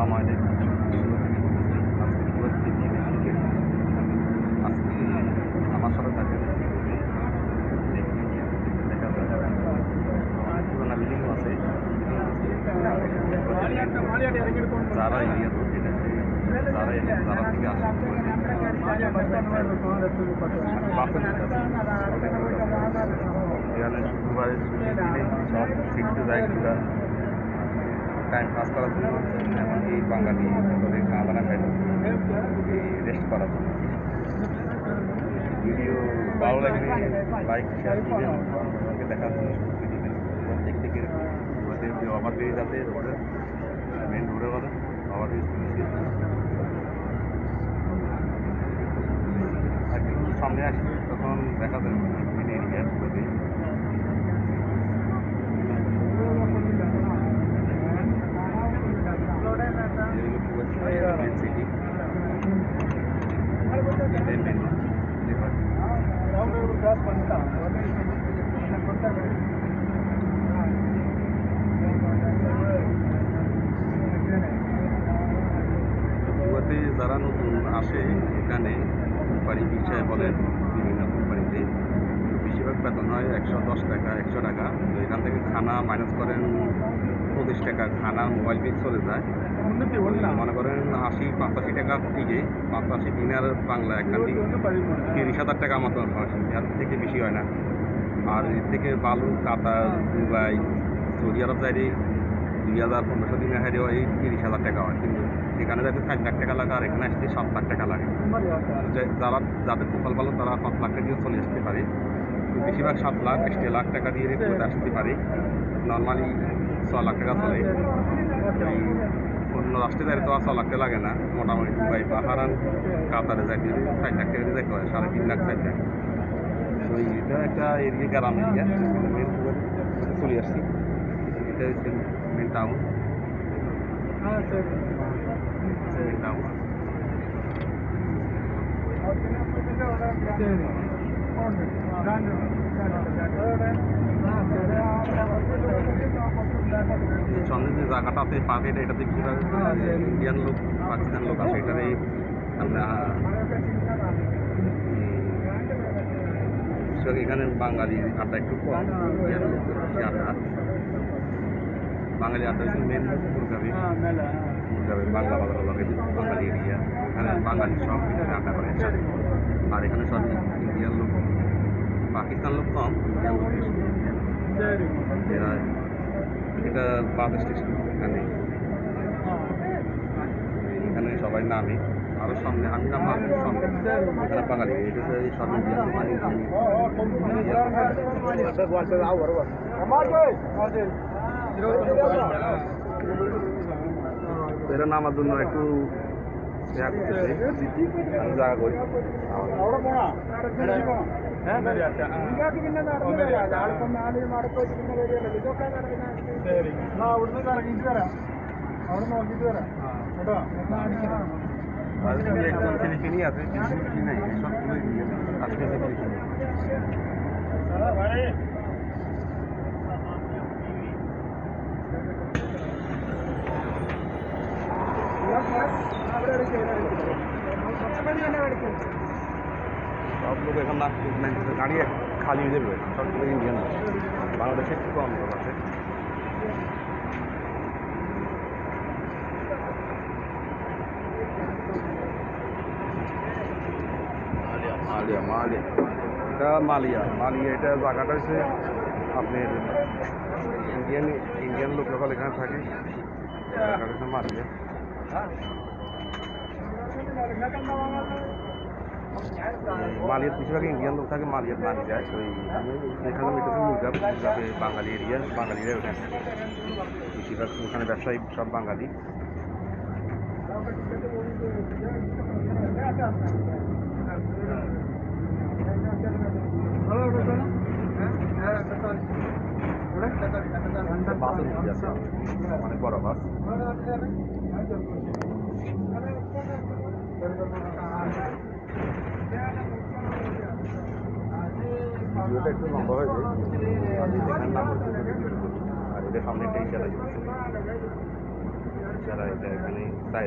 আসসালামু আলাইকুম। আমার সাথে থাকে আছে। যারা এরিয়া যারা যারা থেকে আসে শুক্রবারে সব শিখতে যায় টাইম পাস করার জন্য এমনকি বাঙালি করে খাওয়া দানা খাই রেস্ট করার জন্য। ভিডিও ভালো লাগলে লাইক শেয়ার করবেন আমাকে দেখার জন্য সুযোগ দিবেন। এবং দিক থেকে ওদের যে ওভার ব্রিজ আছে রোডের মেন রোডে বলে ওভার ব্রিজ আর একটু সামনে আসি, তখন দেখা যাবে মেন এরিয়া ওদের মেন সিটি এটাই মেন গোয়াতে যারা আসে এখানে কোম্পানি বিষয়ে বলেন বিভিন্ন কোম্পানিতে। বেশিরভাগ বেতন হয় একশো দশ টাকা, একশো টাকা। তো এখান থেকে খানা মাইনাস করেন পঁচিশ টাকা, খানা মোবাইল বিল চলে যায়। মনে করেন আশি, পাঁচাশি টাকা থেকে পাঁচাশি দিনের বাংলা এখান থেকে তিরিশ হাজার টাকা মতন হয়। এর থেকে বেশি হয় না। আর এর থেকে বালু কাতার দুবাই, সৌদি আরব যাই দুই হাজার পনেরোশো দিনে হারে হয় তিরিশ হাজার টাকা হয়। কিন্তু সেখানে যাতে ষাট লাখ টাকা লাগে আর এখানে আসতে সাত লাখ টাকা লাগে। যারা যাদের প্রকল্প ভালো তারা পাঁচ লাখ টাকা দিয়ে চলে আসতে পারে। বেশিরভাগ সাত লাখ আশি লাখ টাকা দিয়ে করে আসতে পারে। নর্মালি ছ লাখ টাকা চলে। অন্য রাষ্ট্রে যাই তো আর ছ লাখ টাকা লাগে না। মোটামুটি দুবাই পাহারান কাতারে যাইতে ষাট লাখ টাকা দিয়ে যাইতে হয়, সাড়ে তিন লাখ ষাট লাখ। তো এটা একটা এরিয়া গ্রাম এরিয়া চলে আসছি। এটা হচ্ছে মেন টাউন মেন টাউন সামনে যে জায়গাটা আছে পার্কেট এটাতে কীভাবে ইন্ডিয়ান লোক পাকিস্তান লোক আছে এটারে আমরা বেশিরভাগ এখানে বাঙালি আড্ডা একটু কম ইন্ডিয়ান বেশি আড্ডা। বাঙালি আড্ডা মেন মুরগাবি। মুরগাবি বাংলা বাজার লাগে বাঙালি এরিয়া এখানে বাঙালি সব এখানে আড্ডা করে একসাথে আর এখানে সব ইন্ডিয়ান লোক পাকিস্তান লোক কম ইন্ডিয়ান লোক বেশি। এরা এটা বাস স্টেশন এখানে। এখানে সবাই নামে। আরও সামনে আমি নামলাম সামনে। এখানে বাঙালি এটা সব ইন্ডিয়ান মানে এরা নামার জন্য একটু ইয়া করতেছে আমি জায়গা করি আজকে ইন্ডিয়ান সব লোক এখন না গাড়ি খালি হয়ে যাবে সবগুলো ইন্ডিয়ান বাংলাদেশে একটু কম লোক আছে মালিয়া মালিয়া এটা মালিয়া মালিয়া এটা জায়গাটা হচ্ছে আপনার ইন্ডিয়ান ইন্ডিয়ান লোক লোকাল এখানে থাকে জায়গাটা হচ্ছে মালিয়া মালিয়ার বেশিরভাগ ইন্ডিয়ান লোক থাকে মালিয়ার মালি যায় ওই এখানে মেটেছি মুরগা মুরগাবে বাঙালি এরিয়া বাঙালিরা ওখানে থাকে বেশিরভাগ ওখানে ব্যবসায়ী সব বাঙালি অনেক বড় বাস ভিডিওটা একটু লম্বা হয়ে যায় আমি নাম বলছি আর এটা সামনে একটা ইশারা যারা এটা এখানে চাই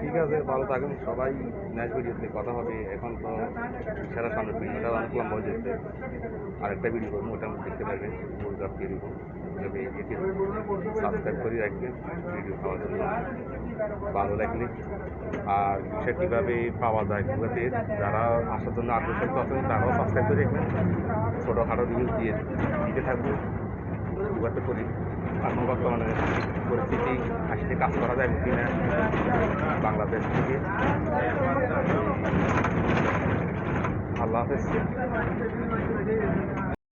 ঠিক আছে, ভালো থাকুন সবাই। ন্যাচ ভিডিওতে কথা হবে। এখন তো সেরা সামনে ভিডিওটা অনেক লম্বা হয়ে যাচ্ছে আরেকটা ভিডিও করব ওটা দেখতে পারবেন। মুরগা কীরকম তবে এটি সাবস্ক্রাইব করে রাখবেন। ভিডিও পাওয়ার জন্য ভালো লাগলে। আর সে কীভাবে পাওয়া যায় গুগলতে যারা আসার জন্য আগ্রহী আছেন, তারাও সাবস্ক্রাইব করে রাখবেন। ছোটোখাটো রিভিউ দিয়ে দিতে থাকব। গুগলতে করি। এখন বর্তমানে পরিস্থিতি আসলে কাজ করা যায় কি না বাংলাদেশ থেকে। আল্লাহ হাফেজ।